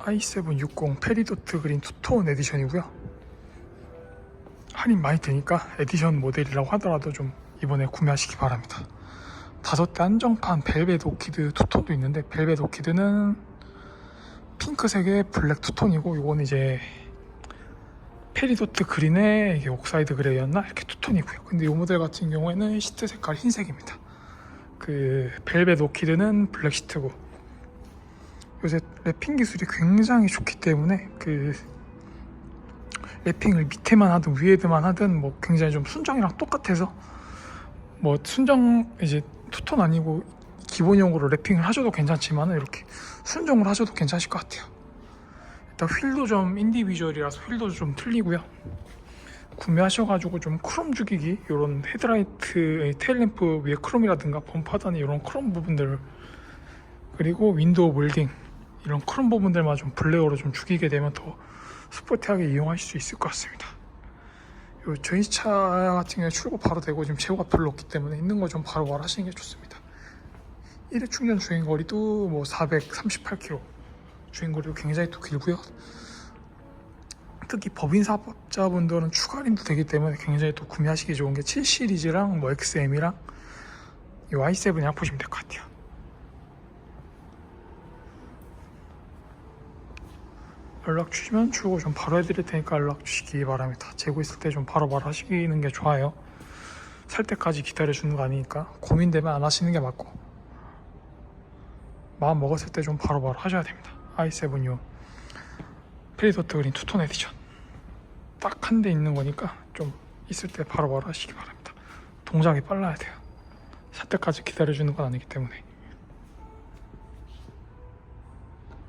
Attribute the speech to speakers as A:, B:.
A: i760 페리도트 그린 투톤 에디션이고요. 할인 많이 되니까 에디션 모델이라고 하더라도 좀 이번에 구매하시기 바랍니다. 다섯 대 한정판 벨벳 오키드 투톤도 있는데 벨벳 오키드는 핑크색의 블랙 투톤이고 이거는 이제 페리도트 그린의 이게 옥사이드 그레이였나 이렇게 투톤이고요. 근데 이 모델 같은 경우에는 시트 색깔 흰색입니다. 그 벨벳 오키드는 블랙 시트고 요새 랩핑 기술이 굉장히 좋기 때문에 그 랩핑을 밑에만 하든 위에만 하든 뭐 굉장히 좀 순정이랑 똑같아서 뭐 순정 이제 투톤 아니고 기본용으로 랩핑을 하셔도 괜찮지만 이렇게 순정으로 하셔도 괜찮으실 것 같아요. 일단 휠도 좀 인디비주얼이라서 휠도 좀 틀리고요. 구매하셔가지고 좀 크롬 죽이기 이런 헤드라이트 테일램프 위에 크롬이라든가 범퍼하단에 이런 크롬 부분들 그리고 윈도우 몰딩 이런 크롬 부분들만 좀 블랙으로 좀 죽이게 되면 더 스포티하게 이용하실 수 있을 것 같습니다. 요 저희 차 같은 경우에 출고 바로 되고 지금 재고가 별로 없기 때문에 있는 거 좀 바로 말하시는 게 좋습니다. 1회 충전 주행 거리도 뭐 438km 주행 거리도 굉장히 또 길고요. 특히 법인 사업자분들은 추가 할인도 되기 때문에 굉장히 또 구매하시기 좋은 게 7 시리즈랑 뭐 XM이랑 이 i7이랑 보시면 될 것 같아요. 연락 주시면 출고 좀 바로 해드릴 테니까 연락 주시기 바랍니다. 재고 있을 때 좀 바로 말하시는 게 좋아요. 살 때까지 기다려 주는 거 아니니까 고민되면 안 하시는 게 맞고 마음 먹었을 때 좀 바로 바로 하셔야 됩니다. i7요 페리도트 그린 투톤 에디션 딱 한 대 있는 거니까 좀 있을 때 바로 바로 하시기 바랍니다. 동작이 빨라야 돼요. 살 때까지 기다려 주는 건 아니기 때문에